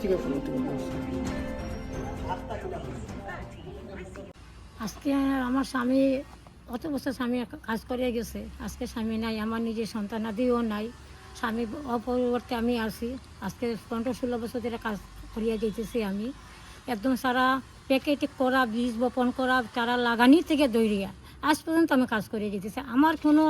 থেকে ফোন আজকে আমার স্বামী অত বছর স্বামী কাজ করে গেছে। আজকে স্বামী নাই, আমার নিজের সন্তানাদিও নাই। স্বামী অপরিবর্তে আমি আসি আজকে পনেরো ষোলো বছর ধরে কাজ করিয়া যেতেছি আমি। একদম সারা প্যাকেট করা বীজ বপন করা, চারা লাগানি থেকে দৌড়িয়া আজ পর্যন্ত আমি কাজ করে যেতেছি আমার কোনো,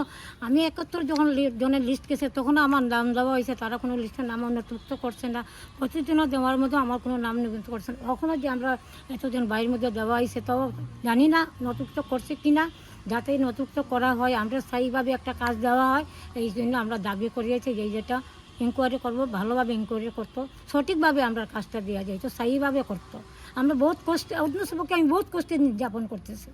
আমি একাত্তর যখন জনের লিস্ট গেছে তখনও আমার নাম দেওয়া হয়েছে, তারা কোনো লিস্টের নাম নথিভুক্ত করছে না। প্রতিদিনও দেওয়ার মধ্যে আমার কোনো নাম নিবন্ধন করছে না। কখনো যে আমরা এতজন বাইরের মধ্যে দেওয়া হয়েছে তাও জানি না নথিভুক্ত করছে কি না যাতে নথিভুক্ত করা হয়, আমরা স্থায়ীভাবে একটা কাজ দেওয়া হয়, এই জন্য আমরা দাবি করিয়েছি যে যেটা ইনকোয়ারি করব, ভালোভাবে ইনকোয়ারি করতো, সঠিকভাবে আমরা কাজটা দেওয়া যায় তো স্থায়ীভাবে করতো। আমরা বহুত কষ্টে অন্য সবকে আমি বহুত কষ্টে যাপন করতেছি।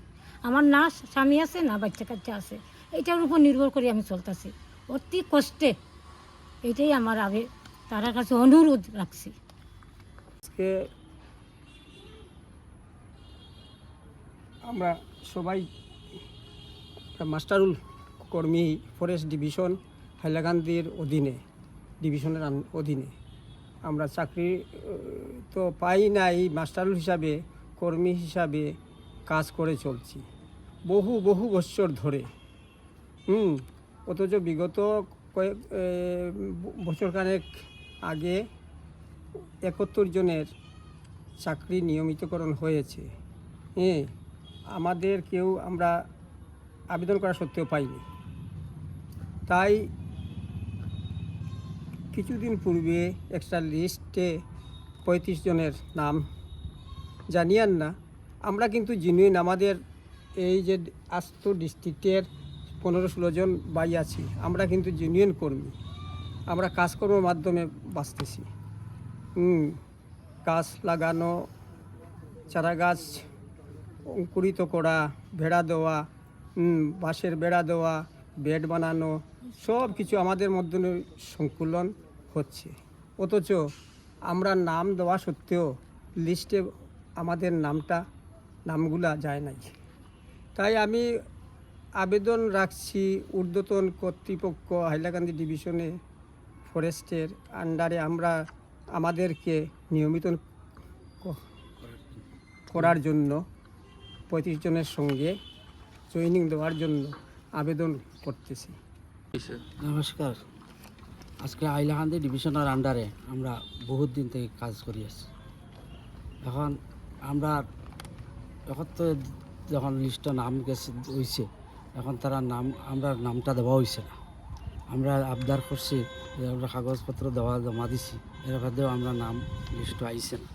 আমার না স্বামী আছে, না বাচ্চা কাচ্চা আছে এটার উপর নির্ভর করে আমি চলতেছি। অতি কষ্টে এটাই আমার আগে তার কাছে অনুরোধ রাখছি। আজকে আমরা সবাই মাস্টারুল কর্মী, ফরেস্ট ডিভিশন, হাইলাকান্দির অধীনে ডিভিশনের অধীনে। আমরা চাকরি তো পাই নাই মাস্টার হিসাবে, কর্মী হিসাবে কাজ করে চলছি। বহু বহু বছর ধরে। হুম, অথচ বিগত কয়েক বছরখানেক আগে একাত্তর জনের চাকরি নিয়মিতকরণ হয়েছে। হ্যাঁ আমাদের কেউ আমরা আবেদন করা সত্ত্বেও পাইনি। তাই কিছুদিন পূর্বে একটা লিস্টে পঁয়ত্রিশ জনের নাম। জানিয়ান না, আমরা কিন্তু জিনুইন আমাদের এই যে আস্ত ডিস্ট্রিক্টের পনেরো ষোলো জন বাই আছি, আমরা কিন্তু জেনুইন কর্মী। আমরা কাজকর্মের মাধ্যমে বাঁচতেছি। গাছ লাগানো চারা গাছ অঙ্কুরিত করা, ভেড়া দেওয়া বাঁশের বেড়া দেওয়া, বেড বানানো সব কিছু আমাদের মধ্যে সংকুলন হচ্ছে। অথচ আমরা নাম দেওয়া সত্ত্বেও লিস্টে আমাদের নামটা, নামগুলা যায় নাই। তাই আমি আবেদন রাখছি ঊর্ধ্বতন কর্তৃপক্ষ, হাইলাকান্দি ডিভিশনে, ফরেস্টের আন্ডারে আমরা আমাদেরকে নিয়মিত করার জন্য, পঁয়ত্রিশ জনের সঙ্গে ট্রেনিং দেওয়ার জন্য আবেদন করতেছি। নমস্কার। আজকে আইলাকান্দি ডিভিশনের আন্ডারে আমরা বহুত দিন থেকে কাজ করি আছি। এখন আমরা এখন তো যখন লিস্টে নাম গেছে হয়েছে এখন তারা নাম, আমরা নামটা দেওয়া হয়েছে না। আমরা আবদার করছি যে আমরা কাগজপত্র দেওয়া, জমা দিছি, এর মধ্যেও আমরা নাম লিস্ট আইছে না।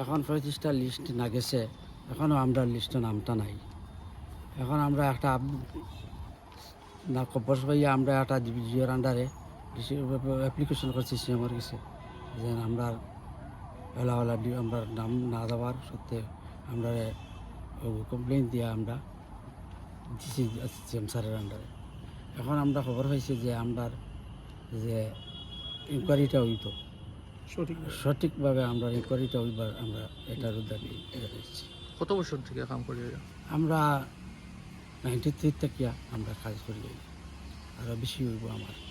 এখন পঁয়ত্রিশটা লিস্ট না গেছে এখনও আমরা লিস্টে নামটা নাই। এখন আমরা একটা না কপস ভাইয়া আমরা একটা জিওর আন্ডারে অ্যাপ্লিকেশন করছি সিএমর কাছে। যে আমরা ওলা ওলা ডি- আমরা নাম না দেওয়ার সত্ত্বে আমরা কমপ্লেন দিয়ে আমরা দিছি সিএম স্যারের আন্ডারে এখন আমরা খবর হয়েছে যে আমরা যে ইনকোয়ারিটা হইত সঠিক সঠিকভাবে আমরা ইনকোয়ারিটা হইবার আমরা এটার দাবি কত বছর থেকে কাম করি? আমরা নাইনটি থ্রি থেকে আমরা কাজ করি? আরও বেশি হইব আমার।